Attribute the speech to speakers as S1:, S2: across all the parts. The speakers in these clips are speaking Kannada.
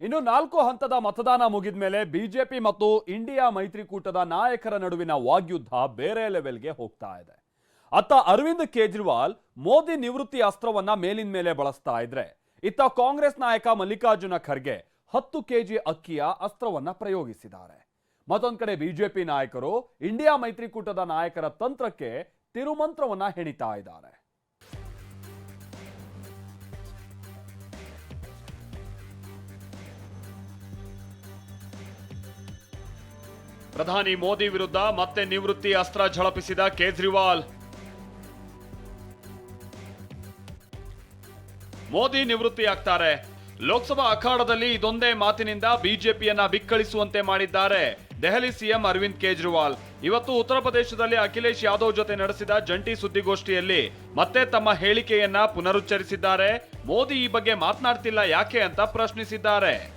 S1: ಇನ್ನು ನಾಲ್ಕು ಹಂತದ ಮತದಾನ ಮುಗಿದ ಮೇಲೆ ಬಿಜೆಪಿ ಮತ್ತು ಇಂಡಿಯಾ ಮೈತ್ರಿಕೂಟದ ನಾಯಕರ ನಡುವಿನ ವಾಗ್ಯುದ್ಧ ಬೇರೆ ಲೆವೆಲ್ಗೆ ಹೋಗ್ತಾ ಇದೆ. ಅತ್ತ ಅರವಿಂದ್ ಕೇಜ್ರಿವಾಲ್ ಮೋದಿ ನಿವೃತ್ತಿ ಅಸ್ತ್ರವನ್ನ ಮೇಲಿನ ಮೇಲೆ ಬಳಸ್ತಾ ಇದ್ರೆ, ಇತ್ತ ಕಾಂಗ್ರೆಸ್ ನಾಯಕ ಮಲ್ಲಿಕಾರ್ಜುನ ಖರ್ಗೆ ಹತ್ತು ಕೆಜಿ ಅಕ್ಕಿಯ ಅಸ್ತ್ರವನ್ನ ಪ್ರಯೋಗಿಸಿದ್ದಾರೆ. ಮತ್ತೊಂದ್ ಕಡೆ ಬಿಜೆಪಿ ನಾಯಕರು ಇಂಡಿಯಾ ಮೈತ್ರಿಕೂಟದ ನಾಯಕರ ತಂತ್ರಕ್ಕೆ ತಿರುಮಂತ್ರವನ್ನ ಹೆಣಿತಾ ಇದ್ದಾರೆ. ಪ್ರಧಾನಿ ಮೋದಿ ವಿರುದ್ಧ ಮತ್ತೆ ನಿವೃತ್ತಿ ಅಸ್ತ್ರ ಝಳಪಿಸಿದ ಕೇಜ್ರಿವಾಲ್. ಮೋದಿ ನಿವೃತ್ತಿ ಆಗ್ತಾರೆ. ಲೋಕಸಭಾ ಅಖಾಡದಲ್ಲಿ ಇದೊಂದೇ ಮಾತಿನಿಂದ ಬಿಜೆಪಿಯನ್ನ ಬಿಕ್ಕಳಿಸುವಂತೆ ಮಾಡಿದ್ದಾರೆ ದೆಹಲಿ ಸಿಎಂ ಅರವಿಂದ್ ಕೇಜ್ರಿವಾಲ್. ಇವತ್ತು ಉತ್ತರ ಪ್ರದೇಶದಲ್ಲಿ ಅಖಿಲೇಶ್ ಯಾದವ್ ಜೊತೆ ನಡೆಸಿದ ಜಂಟಿ ಸುದ್ದಿಗೋಷ್ಠಿಯಲ್ಲಿ ಮತ್ತೆ ತಮ್ಮ ಹೇಳಿಕೆಯನ್ನ ಪುನರುಚ್ಚರಿಸಿದ್ದಾರೆ. ಮೋದಿ ಈ ಬಗ್ಗೆ ಮಾತನಾಡ್ತಿಲ್ಲ ಯಾಕೆ ಅಂತ ಪ್ರಶ್ನಿಸಿದ್ದಾರೆ.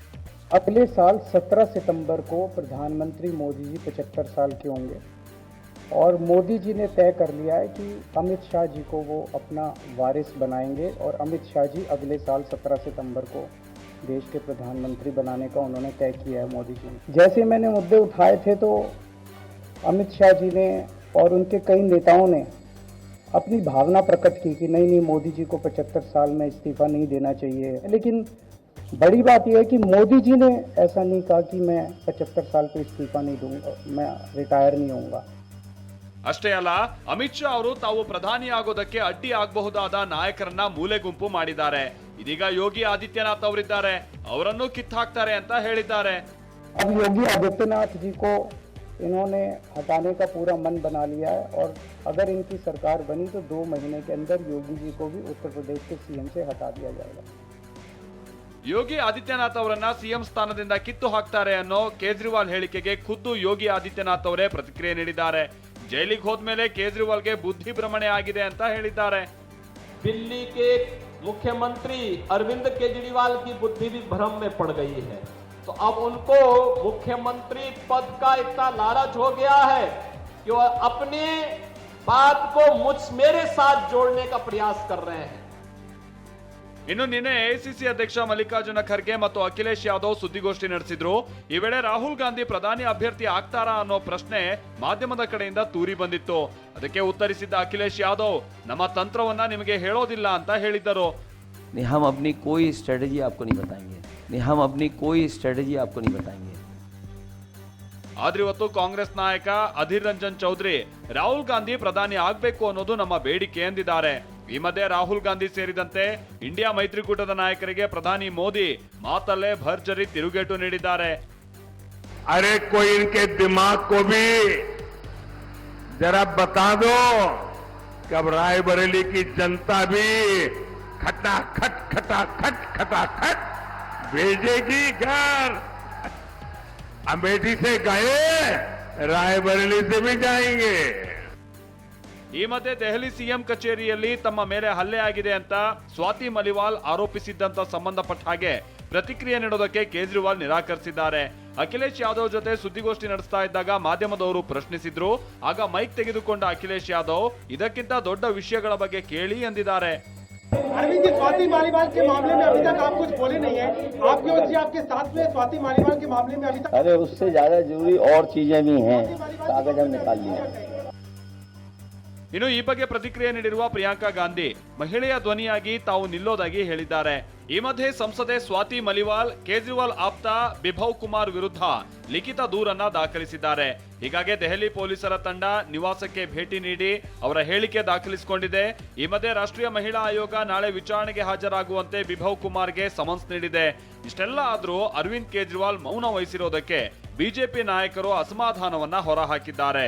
S2: अगले साल 17 सितंबर को प्रधानमंत्री मोदी जी 75 साल के होंगे। और मोदी जी ने तय कर लिया है कि अमित शाह जी को वो अपना वारिस बनाएँगे और अमित शाह जी अगले साल 17 सितंबर को देश के प्रधानमंत्री बनाने का उन्होंने तय किया है मोदी जी ने। जैसे मैंने मुद्दे उठाए थे तो अमित शाह जी ने और उनके कई नेताओं ने अपनी भावना प्रकट की कि नहीं नहीं, मोदी जी को 75 साल में इस्तीफा नहीं देना चाहिए। लेकिन बड़ी बात यह है कि मोदी जी ने ऐसा नहीं कहा कि मैं 75 साल पे इस्तीफा नहीं दूंगा मैं रिटायर नहीं होऊंगा
S1: ಅಷ್ಟೇ ಅಲ್ಲ ಅಮಿತ್ ಶಾ ಅವರು ತಾವು ಪ್ರಧಾನಿ ಆಗೋದಕ್ಕೆ ಅಡ್ಡಿ ಆಗಬಹುದಾದ ನಾಯಕರನ್ನ ಮೂಲೆ ಗುಂಪು ಮಾಡಿದ್ದಾರೆ ಇದೀಗ ಯೋಗಿ ಆದಿತ್ಯನಾಥ್ ಅವರಿದ್ದಾರೆ ಅವರನ್ನು ಕಿತ್ತಾಕ್ತಾರೆ ಅಂತ ಹೇಳಿದ್ದಾರೆ
S2: अब योगी आदित्यनाथ जी को इन्होंने हटाने का पूरा मन बना लिया है और अगर इनकी सरकार बनी तो दो महीने के अंदर योगी जी को भी उत्तर प्रदेश के सीएम से हटा दिया जाएगा
S1: ಯೋಗಿ ಆದಿತ್ಯನಾಥ್ ಅವರನ್ನ ಸಿಎಂ ಸ್ಥಾನದಿಂದ ಕಿತ್ತು ಹಾಕ್ತಾರೆ ಅನ್ನೋ ಕೇಜ್ರಿವಾಲ್ ಹೇಳಿಕೆಗೆ ಖುದ್ದು ಯೋಗಿ ಆದಿತ್ಯನಾಥ್ ಅವರೇ ಪ್ರತಿಕ್ರಿಯೆ ನೀಡಿದ್ದಾರೆ ಜೈಲಿಗೆ ಹೋದ್ಮೇಲೆ ಕೇಜ್ರಿವಾಲ್ಗೆ ಬುದ್ಧಿ ಭ್ರಮಣೆ ಆಗಿದೆ ಅಂತ ಹೇಳಿದ್ದಾರೆ
S3: दिल्ली के मुख्यमंत्री अरविंद केजरीवाल की बुद्धि भी भ्रम में पड़ गई है तो अब उनको मुख्यमंत्री पद का इतना लालच हो गया है कि वह अपनी बात को मुझ मेरे साथ जोड़ने का प्रयास कर रहे हैं
S1: ಇನ್ನು ನಿನ್ನೆ ಎಐಸಿಸಿ ಅಧ್ಯಕ್ಷ ಮಲ್ಲಿಕಾರ್ಜುನ ಖರ್ಗೆ ಮತ್ತು ಅಖಿಲೇಶ್ ಯಾದವ್ ಸುದ್ದಿಗೋಷ್ಠಿ ನಡೆಸಿದ್ರು ಈ ವೇಳೆ ರಾಹುಲ್ ಗಾಂಧಿ ಪ್ರಧಾನಿ ಅಭ್ಯರ್ಥಿ ಆಗ್ತಾರಾ ಅನ್ನೋ ಪ್ರಶ್ನೆ ಮಾಧ್ಯಮದ ಕಡೆಯಿಂದ ತೂರಿ ಬಂದಿತ್ತು ಅದಕ್ಕೆ ಉತ್ತರಿಸಿದ್ದ ಅಖಿಲೇಶ್ ಯಾದವ್ ನಮ್ಮ ತಂತ್ರವನ್ನ ನಿಮಗೆ ಹೇಳೋದಿಲ್ಲ ಅಂತ ಹೇಳಿದ್ದರು
S4: नहीं हम अपनी कोई स्ट्रेटजी आपको नहीं बताएंगे नहीं हम अपनी कोई स्ट्रेटजी आपको नहीं बताएंगे
S1: ಆದ್ರೆ ಇವತ್ತು ಕಾಂಗ್ರೆಸ್ ನಾಯಕ ಅಧೀರ್ ರಂಜನ್ ಚೌಧರಿ ರಾಹುಲ್ ಗಾಂಧಿ ಪ್ರಧಾನಿ ಆಗ್ಬೇಕು ಅನ್ನೋದು ನಮ್ಮ ಬೇಡಿಕೆ ಎಂದಿದ್ದಾರೆ ಈ ಮಧ್ಯೆ ರಾಹುಲ್ ಗಾಂಧಿ ಸೇರಿದಂತೆ ಇಂಡಿಯಾ ಮೈತ್ರಿಕೂಟದ ನಾಯಕರಿಗೆ ಪ್ರಧಾನಿ ಮೋದಿ ಮಾತಲ್ಲೇ ಭರ್ಜರಿ ತಿರುಗೇಟು ನೀಡಿದ್ದಾರೆ
S5: अरे कोई इनके दिमाग को भी जरा बता दो कि अब रायबरेली की जनता भी खटा खट खटा खट खटा खट भेजेगी घर अमेठी से गए रायबरेली से भी जाएंगे
S1: ಈ ಮಧ್ಯೆ ದೆಹಲಿ ಸಿಎಂ ಕಚೇರಿಯಲ್ಲಿ ತಮ್ಮ ಮೇಲೆ ಹಲ್ಲೆ ಆಗಿದೆ ಅಂತ ಸ್ವಾತಿ ಮಲಿವಾಲ್ ಆರೋಪಿಸಿದ್ದಂತ ಸಂಬಂಧಪಟ್ಟ ಹಾಗೆ ಪ್ರತಿಕ್ರಿಯೆ ನೀಡೋದಕ್ಕೆ ಕೇಜ್ರಿವಾಲ್ ನಿರಾಕರಿಸಿದ್ದಾರೆ ಅಖಿಲೇಶ್ ಯಾದವ್ ಜೊತೆ ಸುದ್ದಿಗೋಷ್ಠಿ ನಡೆಸ್ತಾ ಇದ್ದಾಗ ಮಾಧ್ಯಮದವರು ಪ್ರಶ್ನಿಸಿದ್ರು ಆಗ ಮೈಕ್ ತೆಗೆದುಕೊಂಡ ಅಖಿಲೇಶ್ ಯಾದವ್ ಇದಕ್ಕಿಂತ ದೊಡ್ಡ ವಿಷಯಗಳ ಬಗ್ಗೆ ಕೇಳಿ ಎಂದಿದ್ದಾರೆ
S6: अरविंद जी स्वाति मालीवाल के मामले में अभी तक आप कुछ बोले नहीं है आपके और जी आपके साथ में स्वाति मालीवाल के मामले में अभी तक
S7: अरे उससे ज्यादा जरूरी और चीजें भी हैं कागज हम निकाल लिए
S1: ಇನ್ನು ಈ ಬಗ್ಗೆ ಪ್ರತಿಕ್ರಿಯೆ ನೀಡಿರುವ ಪ್ರಿಯಾಂಕಾ ಗಾಂಧಿ, ಮಹಿಳೆಯ ಧ್ವನಿಯಾಗಿ ತಾವು ನಿಲ್ಲೋದಾಗಿ ಹೇಳಿದ್ದಾರೆ. ಈ ಮಧ್ಯೆ ಸಂಸದೆ ಸ್ವಾತಿ ಮಲಿವಾಲ್, ಕೇಜ್ರಿವಾಲ್ ಆಪ್ತ ಬಿಭವ್ ಕುಮಾರ್ ವಿರುದ್ಧ ಲಿಖಿತ ದೂರನ್ನ ದಾಖಲಿಸಿದ್ದಾರೆ. ಹೀಗಾಗಿ ದೆಹಲಿ ಪೊಲೀಸರ ತಂಡ ನಿವಾಸಕ್ಕೆ ಭೇಟಿ ನೀಡಿ ಅವರ ಹೇಳಿಕೆ ದಾಖಲಿಸಿಕೊಂಡಿದೆ. ಈ ಮಧ್ಯೆ ರಾಷ್ಟ್ರೀಯ ಮಹಿಳಾ ಆಯೋಗ ನಾಳೆ ವಿಚಾರಣೆಗೆ ಹಾಜರಾಗುವಂತೆ ಬಿಭವ್ ಕುಮಾರ್ಗೆ ಸಮನ್ಸ್ ನೀಡಿದೆ. ಇಷ್ಟೆಲ್ಲ ಆದರೂ ಅರವಿಂದ್ ಕೇಜ್ರಿವಾಲ್ ಮೌನ ವಹಿಸಿರೋದಕ್ಕೆ ಬಿಜೆಪಿ ನಾಯಕರು ಅಸಮಾಧಾನವನ್ನ ಹೊರಹಾಕಿದ್ದಾರೆ.